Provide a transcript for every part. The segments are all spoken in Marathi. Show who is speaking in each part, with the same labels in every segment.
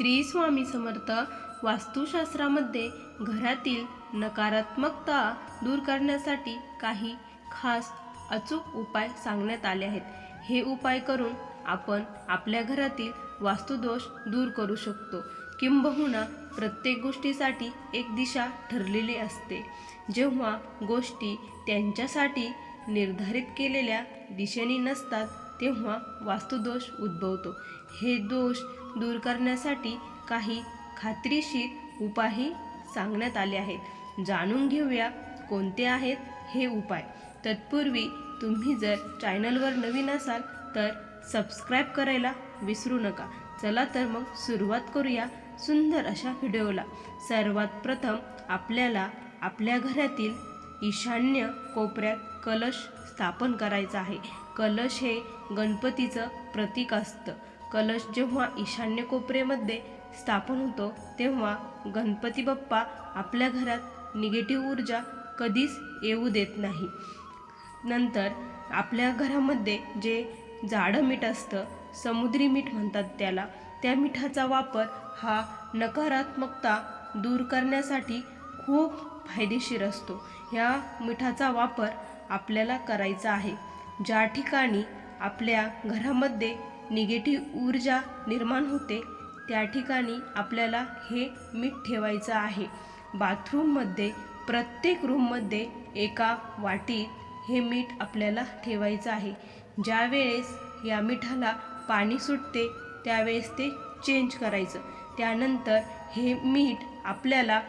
Speaker 1: श्री स्वामी समर्थ वास्तुशास्त्रामध्ये घरातील नकारात्मकता दूर करण्यासाठी काही खास अचूक उपाय सांगण्यात आले आहेत. हे उपाय करून आपण आपल्या घरातील वास्तुदोष दूर करू शकतो. किंबहुना प्रत्येक गोष्टीसाठी एक दिशा ठरलेली असते. जेव्हा गोष्टी त्यांच्यासाठी निर्धारित केलेल्या दिशेने नसतात तेव्हा वास्तुदोष उद्भवतो. हे दोष दूर करण्यासाठी काही खात्रीशीर उपायही सांगण्यात आले आहेत. जाणून घेऊया कोणते आहेत हे उपाय. तत्पूर्वी तुम्ही जर चॅनलवर नवीन असाल तर सबस्क्राईब करायला विसरू नका. चला तर मग सुरुवात करूया सुंदर अशा व्हिडिओला. सर्वात प्रथम आपल्याला आपल्या घरातील ईशान्य कोपऱ्यात कलश स्थापन करायचा आहे. कलश हे गणपतीचं प्रतीक असतं. कलश जेव्हा ईशान्य कोपऱ्यामध्ये स्थापन होतो तेव्हा गणपती बाप्पा आपल्या घरात निगेटिव्ह ऊर्जा कधीच येऊ देत नाही. नंतर आपल्या घरामध्ये जे जाडं मीठ असतं समुद्री मीठ म्हणतात त्याला त्या मिठाचा वापर हा नकारात्मकता दूर करण्यासाठी खूप फायदेशीर असतो. ह्या मिठाचा वापर आपल्याला करायचा आहे. ज्या ठिकाणी आपल्या घरामध्ये निगेटिव्ह ऊर्जा निर्माण होते त्या ठिकाणी आपल्याला हे मीठ ठेवायचं आहे. बाथरूममध्ये प्रत्येक रूममध्ये एका वाटीत हे मीठ आपल्याला ठेवायचं आहे. ज्यावेळेस या मिठाला पाणी सुटते त्यावेळेस ते चेंज करायचं. त्यानंतर हे मीठ आपल्याला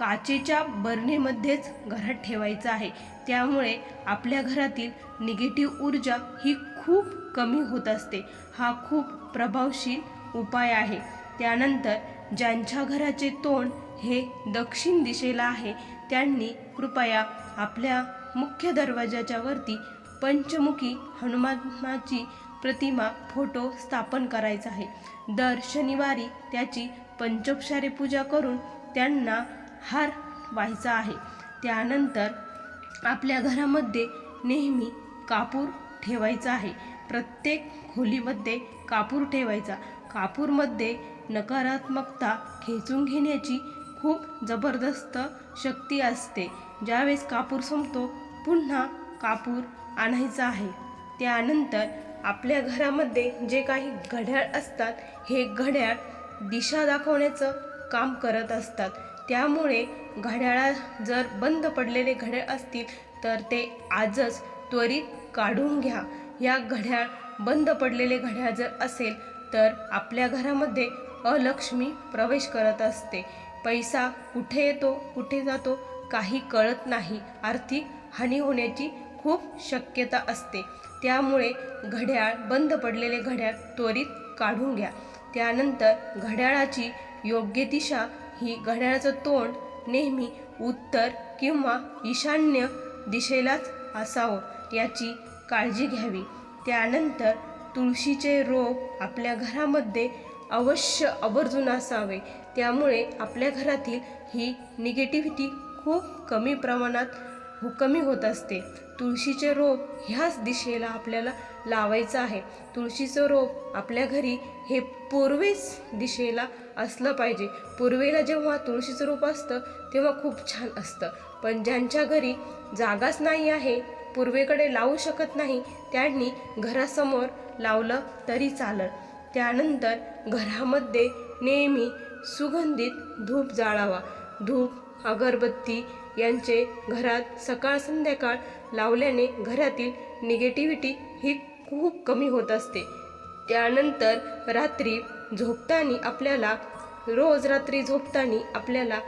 Speaker 1: काचेच्या बरणीमध्येच घरात ठेवायचं आहे. त्यामुळे आपल्या घरातील निगेटिव्ह ऊर्जा ही खूप कमी होत असते. हा खूप प्रभावशील उपाय आहे. त्यानंतर ज्यांच्या घराचे तोंड हे दक्षिण दिशेला आहे त्यांनी कृपया आपल्या मुख्य दरवाजाच्या वरती पंचमुखी हनुमानाची प्रतिमा फोटो स्थापन करायचा आहे. दर शनिवारी त्याची पंचोपचारे पूजा करून त्यांना हार व्हायचा आहे. त्यानंतर आपल्या घरामध्ये नेहमी कापूर ठेवायचा आहे. प्रत्येक खोलीमध्ये कापूर ठेवायचा. कापूरमध्ये नकारात्मकता खेचून घेण्याची खूप जबरदस्त शक्ती असते. ज्यावेळेस कापूर संपतो पुन्हा कापूर आणायचा आहे. त्यानंतर आपल्या घरामध्ये जे काही घड्याळ असतात हे घड्याळ दिशा दाखवण्याचं काम करत असतात. त्यामुळे घड्याळा जर बंद पडलेले घड्याळ असतील तर ते आजच त्वरित काढून घ्या. या घड्याळ बंद पडलेले घड्याळ जर असेल तर आपल्या घरामध्ये अलक्ष्मी प्रवेश करत असते. पैसा कुठे येतो कुठे जातो काही कळत नाही. आर्थिक हानी होण्याची खूप शक्यता असते. त्यामुळे घड्याळ बंद पडलेले घड्याळ त्वरित काढून घ्या. त्यानंतर घड्याळाची योग्य दिशा ही घड्याळाचं तोंड नेहमी उत्तर किंवा ईशान्य दिशेलाच असावं याची काळजी घ्यावी. त्यानंतर तुळशीचे रोप आपल्या घरामध्ये अवश्य आवर्जून असावे. त्यामुळे आपल्या घरातील ही निगेटिव्हिटी खूप कमी प्रमाणात हो कमी होत असते. तुळशीचे रोप ह्याच दिशेला आपल्याला लावायचं आहे. तुळशीचं रोप आपल्या घरी हे पूर्वेच दिशेला असलं पाहिजे. पूर्वेला जेव्हा तुळशीचं रोप असतं तेव्हा खूप छान असतं. पण ज्यांच्या घरी जागाच नाही आहे पूर्वेकडे लावू शकत नाही त्यांनी घरासमोर लावलं तरी चालत त्यानंतर घरामध्ये नेहमी सुगंधित धूप जाळावा. धूप अगरबत्ती यांचे घरात सकाळ संध्याकाळ लावल्याने घरातील निगेटिव्हिटी ही खूप कमी होत असते. त्यानंतर रात्री झोपताना आपल्याला रोज रात्री झोपताना आपल्याला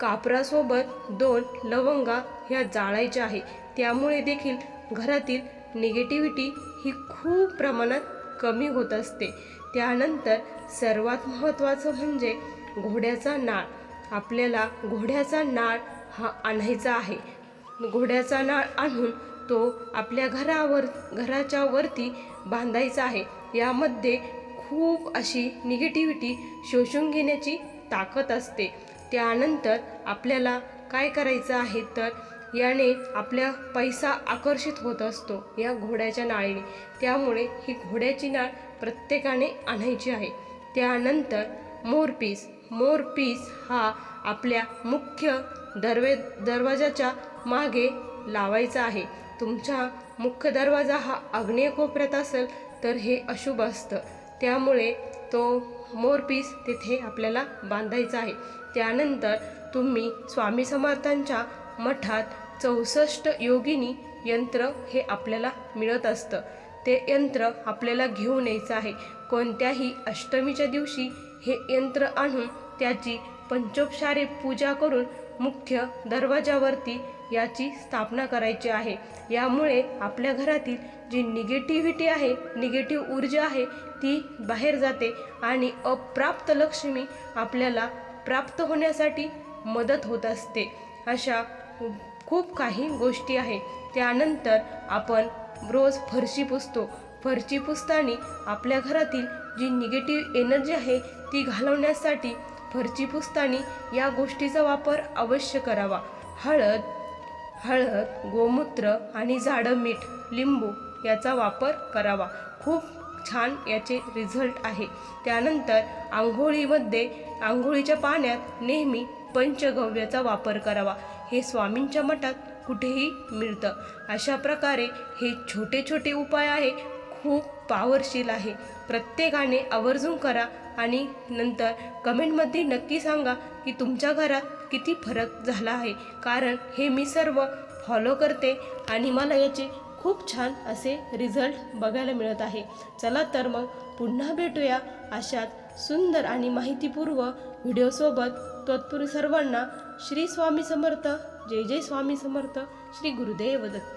Speaker 1: कापरासोबत दोन लवंगा ह्या जाळायच्या आहे. त्यामुळे देखील घरातील निगेटिव्हिटी ही खूप प्रमाणात कमी होत असते. त्यानंतर सर्वात महत्त्वाचं म्हणजे घोड्याचा नाळ. आपल्याला घोड्याचा नाळ हा आणायचा आहे. घोड्याचा नाळ आणून तो आपल्या घरावर घराच्या वरती बांधायचा आहे. यामध्ये खूप अशी निगेटिव्हिटी शोषून घेण्याची ताकद असते. त्यानंतर आपल्याला काय करायचं आहे तर याने आपल्या पैसा आकर्षित होत असतो या घोड्याच्या नाळीने. त्यामुळे ही घोड्याची नाळ प्रत्येकाने आणायची आहे. त्यानंतर मोरपीस. मोरपीस हा आपल्या मुख्य दरवे दरवाजाच्या मागे लावायचा आहे. तुमचा मुख्य दरवाजा हा आग्नेय कोपऱ्यात असेल तर हे अशुभ असतं. त्यामुळे तो मोरपीस तिथे आपल्याला बांधायचा आहे. त्यानंतर तुम्ही स्वामी समर्थांच्या मठात चौसष्ट योगिनी यंत्र हे आपल्याला मिळत असतं. ते यंत्र आपल्याला घेऊन यायचं आहे. कोणत्याही अष्टमीच्या दिवशी हे यंत्र आणून त्याची पंचोपचारे पूजा करून मुख्य दरवाजावरती याची स्थापना करायची आहे. यामुळे आपल्या घरातील जी निगेटिव्हिटी आहे निगेटिव्ह ऊर्जा आहे ती बाहेर जाते आणि अप्राप्त लक्ष्मी आपल्याला प्राप्त होण्यासाठी मदत होत असते. अशा खूप काही गोष्टी आहे त्यानंतर आपण रोज फरशी पुसतो. फरशी पुसताना आपल्या घरातील जी निगेटिव्ह एनर्जी आहे ती घालवण्यासाठी फरची पुस्तानी या गोष्टीचा वापर अवश्य करावा. हळद हळद गोमूत्र आणि जाडं मीठ लिंबू याचा वापर करावा. खूप छान याचे रिझल्ट आहे. त्यानंतर आंघोळीमध्ये आंघोळीच्या पाण्यात नेहमी पंचगव्याचा वापर करावा. हे स्वामींच्या मठात कुठेही मिळतं. अशा प्रकारे हे छोटे छोटे उपाय आहे. खूप पॉवरशील आहे. प्रत्येकाने आवर्जून करा आणि नंतर कमेंटमध्ये नक्की सांगा की तुमच्या घरात किती फरक झाला आहे. कारण हे मी सर्व फॉलो करते आणि मला याचे खूप छान असे रिझल्ट बघायला मिळत आहे. चला तर मग पुन्हा भेटूया अशात सुंदर आणि माहितीपूर्व व्हिडिओसोबत तत्पूर्वी सर्वांना श्री स्वामी समर्थ. जय जय स्वामी समर्थ. श्री गुरुदेव दत्त.